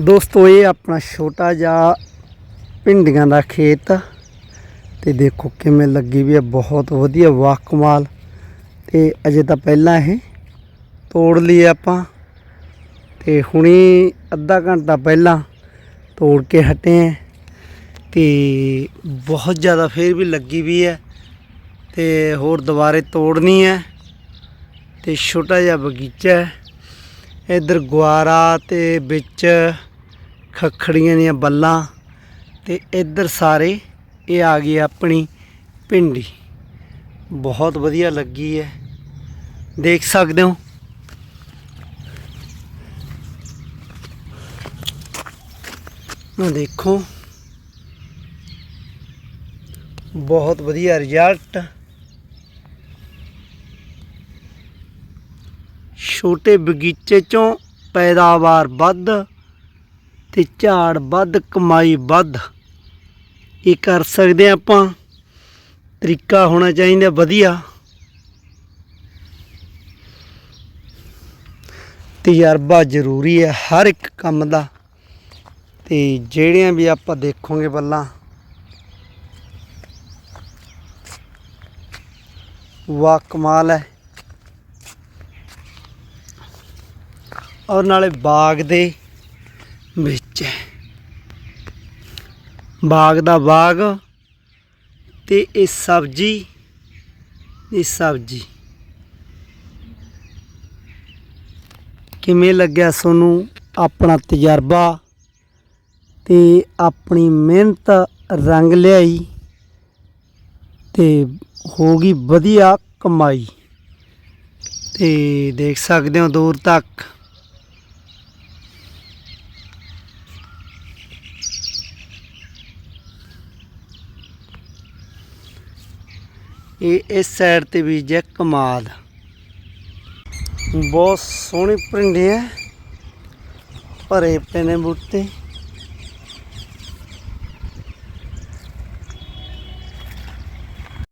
ਦੋਸਤੋ, ਇਹ ਆਪਣਾ ਛੋਟਾ ਜਿਹਾ ਭਿੰਡੀਆਂ ਦਾ ਖੇਤ ਤੇ ਦੇਖੋ ਕਿਵੇਂ ਲੱਗੀ ਵੀ ਹੈ ਬਹੁਤ ਵਧੀਆ ਵਾਕਮਾਲ। ਤੇ ਅਜੇ ਤਾਂ ਪਹਿਲਾਂ ਇਹ ਤੋੜ ਲਈ ਆਪਾਂ। ਤੇ ਹੁਣੀ ਅੱਧਾ ਘੰਟਾ ਪਹਿਲਾਂ ਤੋੜ ਕੇ ਹਟੇ ਆ। ਤੇ ਬਹੁਤ ਜ਼ਿਆਦਾ ਫੇਰ ਵੀ ਲੱਗੀ ਵੀ ਹੈ ਤੇ ਹੋਰ ਦੁਬਾਰੇ ਤੋੜਨੀ ਹੈ ਤੇ ਛੋਟਾ ਜਿਹਾ ਬਗੀਚਾ ਹੈ। ਇਧਰ ਗੁਆਰਾ ਤੇ ਵਿੱਚ ਖਖੜੀਆਂ ਦੀਆਂ ਬੱਲਾਂ ਤੇ ਇੱਧਰ ਸਾਰੇ ਇਹ ਆ ਗਈ ਆਪਣੀ ਪਿੰਡੀ ਬਹੁਤ ਵਧੀਆ ਲੱਗੀ ਹੈ। ਦੇਖ ਸਕਦੇ ਹੋ। ਆ ਦੇਖੋ। ਬਹੁਤ ਵਧੀਆ ਰਿਜ਼ਲਟ ਛੋਟੇ ਬਗੀਚੇ ਚੋਂ ਪੈਦਾਵਾਰ ਵੱਧ। ਤੇ ਝਾੜ ਵੱਧ, ਕਮਾਈ ਵੱਧ। ਇਹ ਕਰ ਸਕਦੇ ਹਾਂ ਆਪਾਂ। ਤਰੀਕਾ ਹੋਣਾ ਚਾਹੀਦਾ, ਵਧੀਆ। ਤਜਰਬਾ ਜ਼ਰੂਰੀ ਹੈ ਹਰ ਇੱਕ ਕੰਮ ਦਾ। ਤੇ ਜਿਹੜੀਆਂ ਵੀ ਆਪਾਂ ਦੇਖੋਗੇ ਬੱਲਾਂ ਵਾਹ ਕਮਾਲ ਹੈ। ਔਰ ਨਾਲੇ ਬਾਗ ਦੇ ਵਿੱਚ ਹੈ। ਬਾਗ ਦਾ ਬਾਗ ਤੇ ਇਹ ਸਬਜੀ ਇਹ ਸਬਜੀ। ਕਿਵੇਂ ਲੱਗਿਆ ਤੁਹਾਨੂੰ ਆਪਣਾ ਤਜਰਬਾ ਤੇ ਆਪਣੀ ਮਿਹਨਤ ਰੰਗ ਲਿਆਈ ਤੇ ਹੋ ਗਈ ਵਧੀਆ ਕਮਾਈ? ਤੇ ਦੇਖ ਸਕਦੇ ਹੋ ਦੂਰ ਤੱਕ ਇਹ ਇਸ ਸਾਈਡ ਤੇ ਬੀਜ ਹੈ ਕਮਾਲ। ਬਹੁਤ ਸੋਹਣੀ ਭਿੰਡੀ ਹੈ ਭਰੇ ਪਏ ਨੇ ਬੂਟੇ।